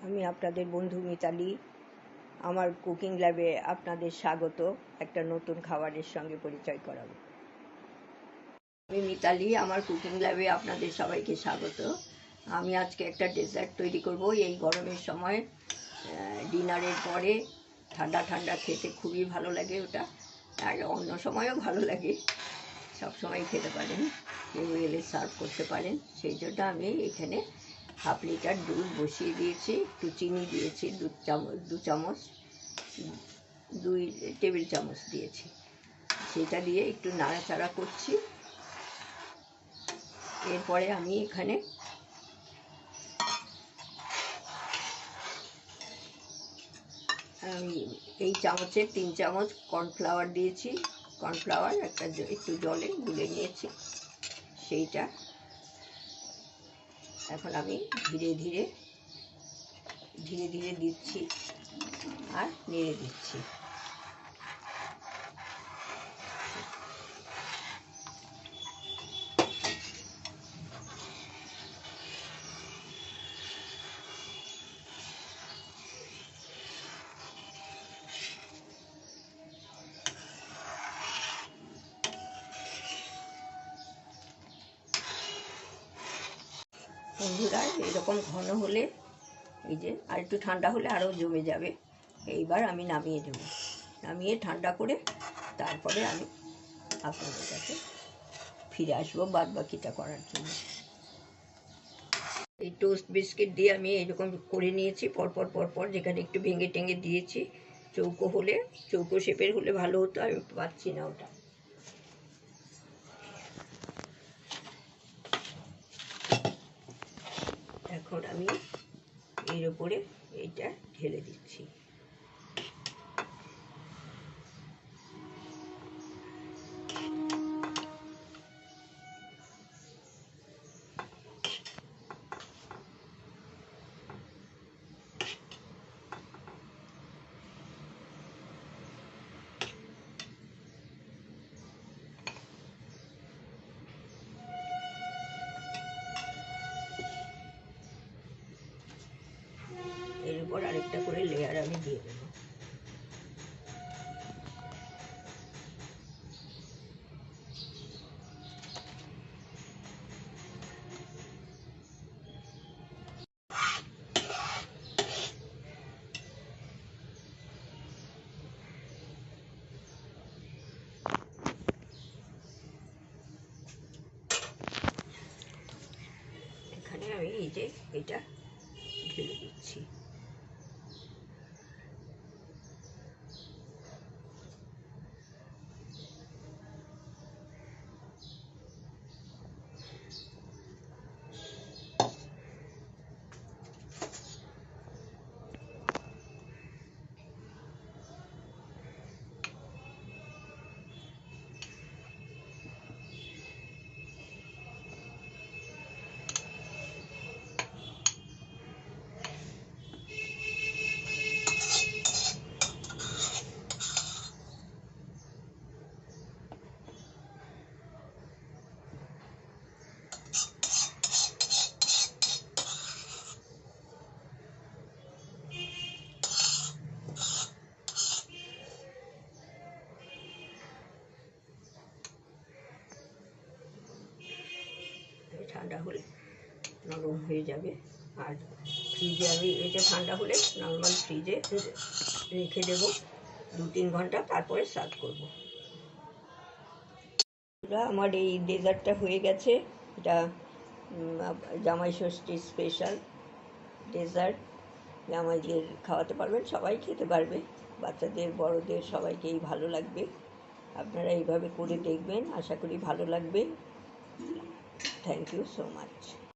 আমি আপনাদের বন্ধু মিতালি। আমার কুকিং ল্যাবে আপনাদের স্বাগত। একটা নতুন খাবারের সঙ্গে পরিচয় করাবো। আমি মিতালি, আমার কুকিং ল্যাবে আপনাদের সবাইকে স্বাগত। আমি আজকে একটা ডেজার্ট তৈরি করব। এই গরমের সময় ডিনারের পরে ঠান্ডা ঠান্ডা খেতে খুবই ভালো লাগে ওটা। আর অন্য সময়ও ভালো লাগে। সব সময় খেতে পারেন, কেউ এলে সার্ভ করতে পারেন। সেই জন্য আমি এখানে হাফ লিটার দুধ বসিয়ে দিয়েছি, একটু চিনি দিয়েছি দু চামচ দু চামচ, দুই টেবিল চামচ দিয়েছি। সেটা দিয়ে একটু নাড়াচাড়া করছি। এরপরে আমি এখানে আমি এই চামচের তিন চামচ কর্নফ্লাওয়ার দিয়েছি। কর্নফ্লাওয়ার একটা একটু জলে গুলে নিয়েছি। সেইটা এখন আমি ধীরে ধীরে ধীরে ধীরে দিচ্ছি আর নেড়ে দিচ্ছি। বন্ধুরা, এরকম ঘন হলে, এই যে আর একটু ঠান্ডা হলে আরও জমে যাবে। এইবার আমি নামিয়ে দেবো নামিয়ে ঠান্ডা করে তারপরে আমি আপনাদের কাছে ফিরে আসব বাদ বাকিটা করার জন্য। এই টোস্ট বিস্কিট দিয়ে আমি এরকম করে নিয়েছি। পরপর পরপর যেখানে একটু ভেঙে টেঙে দিয়েছি, চৌকো হলে, চৌকো শেপের হলে ভালো হতো, আমি পাচ্ছি না ওটা এখন আমি এর ওপরে এটা ঢেলে দিচ্ছি। এর উপর আরেকটা করে লেয়ার আমি দিয়ে দেবো। আমি এই যে এটা ঢেলে দিচ্ছি। ঠান্ডা হলে নরম হয়ে যাবে। আর ফ্রিজে আমি এটা ঠান্ডা হলে নর্মাল ফ্রিজে রেখে দেবো। দু তিন ঘণ্টা তারপরে সার্ভ করব। আমার এই ডেজার্টটা হয়ে গেছে। এটা জামাই ষষ্ঠী স্পেশাল ডেজার্ট জামাইদের খাওয়াতে পারবেন, সবাই খেতে পারবে। বাচ্চাদের, বড়দের সবাইকেই ভালো লাগবে। আপনারা এইভাবে করে দেখবেন, আশা করি ভালো লাগবে। Thank you so much.